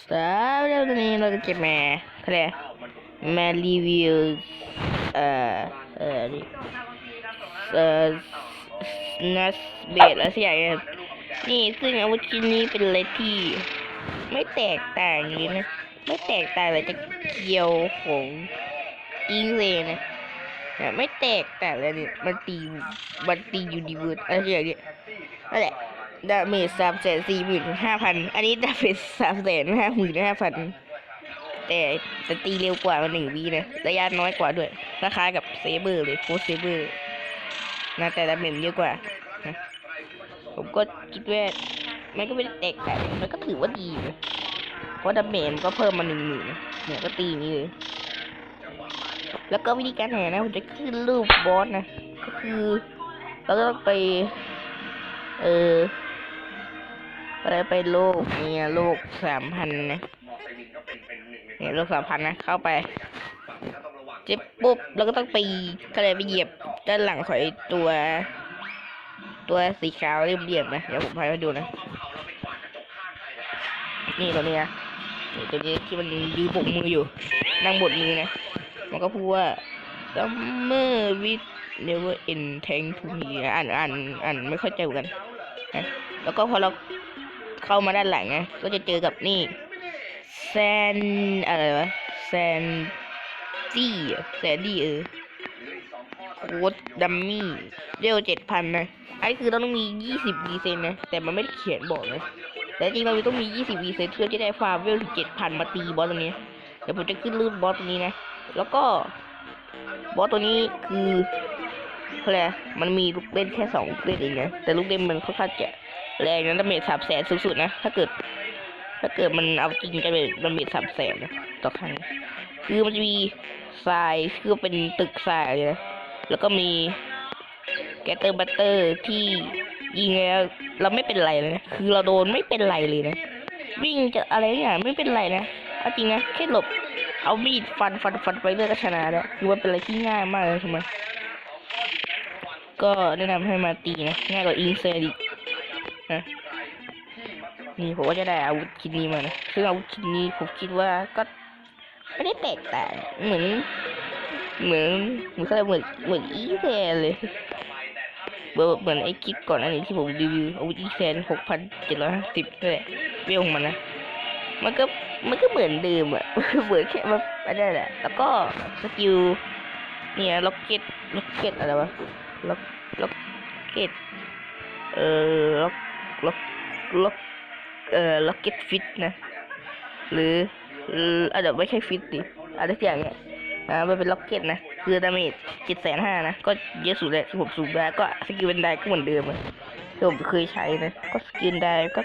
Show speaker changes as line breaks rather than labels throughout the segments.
สาวเรื่องนี้เราจะมาอะไรยกมารีวิวเอ่อเอ่อเอ่อนัสเบดอะไรสักอย่างเนี่ยนี่ซึ่งอาวุธชิ้นนี้เป็นอะไรที่ไม่แตกต่างเลยนะไม่แตกต่างเลยจากเกียวของอิงเลนะไม่แตกต่างเลยเนี่ยมันตีมันตียูนิเวิร์สอะไรอย่างเนี่ยนั่นแหละ ดาเมจสามแสนสี่หมื่นห้าพันอันนี้ดาเมจสามแสนห้าหมื่นห้าพันแต่จะตีเร็วกว่าหนึ่งวีนะระยะน้อยกว่าด้วยราคากับเซเบอร์เลยโคเซเบอร์นะแต่ดาเมจเยอะกว่านะผมก็คิดว่ามันก็ไม่ได้แตกแต่มันก็ถือว่าดีนะเพราะดาเมจมันก็เพิ่มมาหนึ่งหมื่นเนี่ยก็ตีงนี้เลยแล้วก็วิธีการแห่นะผมจะขึ้นรูปบอสนะก็คือเราก็ต้องไป เออ ไปไปโลกเนี่ยโลกสามพันนะเนี่ยโลกสามพันนะ เข้าไปเจ็บปุ๊บแล้วก็ต้องไปก็เลยไปเหยียบด้านหลังของไอตัว ตัวสีขาวเรียบเรียบนะ เดี๋ยวผมพาไปดูนะ นี่ตัวนี้นะนี่ตัวนี้ที่มันยืนบกมืออยู่ นั่งบดมือนะ มันก็พูดว่า summer with never end tank to me อ่านอ่านอ่านไม่ค่อยเจอกันนะแล้วก็พอเรา เข้ามาด้านหลังนะก็จะเจอกับนี่แซนอะไรวะแซนจี้แซนดี้เออโค้ดดัมมี่เรียวเจ็ดพันนะไอ้คือเราต้องมียี่สิบวีเซนนะ แต่มันไม่ได้เขียนบอกนะ แต่จริงเราต้องมียี่สิบวีเซนเพื่อจะได้ฟาร์มเวลเจ็ดพันมาตีบอสตัวนี้ เดี๋ยวผมจะขึ้นรูปบอสตัวนี้นะ แล้วก็บอสตัวนี้คือ อะไรอะมันมีลูกเล่นแค่สองลูกเล่นเองนะแต่ลูกเล่นมันค่อนข้างจะแรงนะดาเมจสามแสนสูงสุดนะถ้าเกิด ถ้าเกิดมันเอาจริงจะเป็นดาเมจสามแสนนะต่อครั้งคือมันจะมีทรายคือเป็นตึกทรายเลยนะแล้วก็มีแกตเตอร์บัตเตอร์ที่ยิงแล้วเราไม่เป็นไรเลยนะคือเราโดนไม่เป็นไรเลยนะวิ่งจะอะไรเนี่ยไม่เป็นไรนะเอาจริงนะแค่หลบเอามีดฟันฟันฟันไปเรื่อยก็ชนะแล้วคือมันเป็นอะไรที่ง่ายมากเลยใช่ไหม ก็แนะนำให้มาตีนะง่ายกว่าอิงเซอร์ดินะนี่ผมก็จะได้อาวุธชิ้นนี้มานะซึ่งอาวุธชิ้นนี้ผมคิดว่าก็ไม่ได้แตกต่างเหมือน เหมือนเหมือนเขาเรียเหมือนเหมือนอีแซนเลยเหมือนเหมือนไอ้คลิปก่อนอันนี้ที่ผมรีวิวอาวุธอีแซนหกพันเจ็ดร้อยห้าสิบเลยเวลของมันนะมันก็มันก็เหมือนเดิมอะเหมือนแค่มาอะไรแหละ แล้วก็สกิลเนี่ยล็อกเก็ตล็อกเก็ตอะไรวะ ล็อกล็อกเก็ตเอ่อล็อกล็อกล็อกเอ่อล็อกเก็ตฟิตนะ หรืออาจจะไม่ใช่ฟิตดิอะไรสักอย่างเนี่ยอ่ามันเป็นล็อกเก็ตนะ คือดาเมจเจ็ดแสนห้านะ ก็เยอะสุดเลยที่ผมสูงได้ก็สกิลเป็นไดก็เหมือนเดิมอะที่ผมเคยใช้นะ ก็สกิลไดก็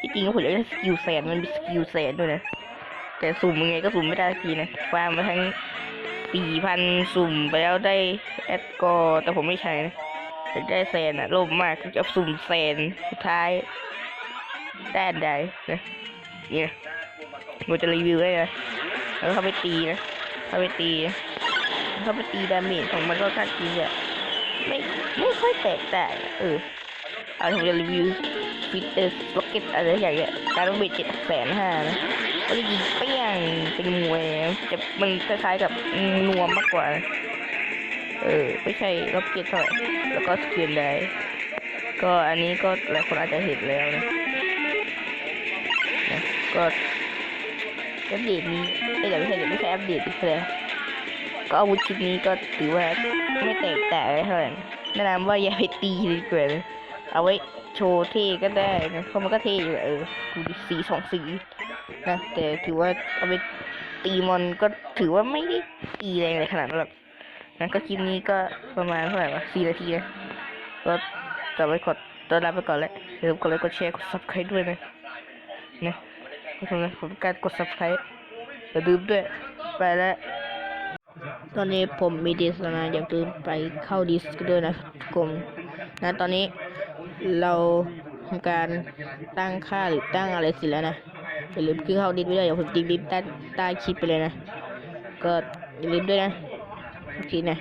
ที่จริงผมอยากได้สกิลแสนมันมีสกิลแสนด้วยนะ แต่สุ่มยังไงก็สุ่มไม่ได้สักทีนะฟาร์มมาทั้ง สี่พันสุ่มไปแล้วได้แอดกอร์แต่ผมไม่ใช้นะได้แสนอะโลภมากจะสุ่มแสนสุดท้ายได้อันใดนะนี่นะผมจะรีวิวได้เลยแล้วเข้าไปตีนะเข้าไปตีเข้าไปตีดาเมจของมันก็ค่อนข้างจะไม่ไม่ค่อยแตกแต่เออ เอาผมจะรีวิวฟิตเตอร์ล็อกเก็ตอะไรอย่างเงี้ยการต้องเบ็ดเจ็ดแสนห้านะก็จะยิงเปี้ยงเป็นมวยจะมันคล้ายๆกับนวมมากกว่า เออ ไม่ใช่ล็อกเก็ตเท่าไหร่แล้วก็สกิลได้ก็อันนี้ก็หลายคนอาจจะเห็นแล้วนะนะก็อัปเดตนี้ไม่ใช่ไม่ใช่ไม่ใช่อัปเดตอีกเลยก็อาวุธชิ้นนี้ก็ถือว่าไม่แตกต่างเท่าไหร่นะแนะนำว่าอย่าไปตีดีกว่านะ เอาไว้โชว์เท่ก็ได้นะเพราะมันก็เท่อยู่เออดูดิสีสองสีนะแต่ถือว่าเอาไปตีมอนก็ถือว่าไม่ได้ตีแรงอะไรขนาดนั้นหรอกนะก็คลิปนี้ก็ประมาณเท่าไหร่วะสี่นาทีนะก็จะไปกดตอนรับไปก่อนแล้วอย่าลืมกดไลค์กดแชร์กด subscribe ด้วยนะนะขอบคุณนะผมการกด subscribe อย่าลืมด้วยไปแล้วตอนนี้ผมมีดิสนะอย่าลืมไปเข้าดิสก์ด้วยนะกลุ่มนะตอนนี้ เราทำการตั้งค่าหรือตั้งอะไรเสร็จแล้วนะอย่าลืมขึ้นเข้าดิสไว้ด้วยเดี๋ผมติ๊กดิสใต้ใต้คลิปไปเลยนะ ก็อย่าลืมด้วยนะโอเคนะ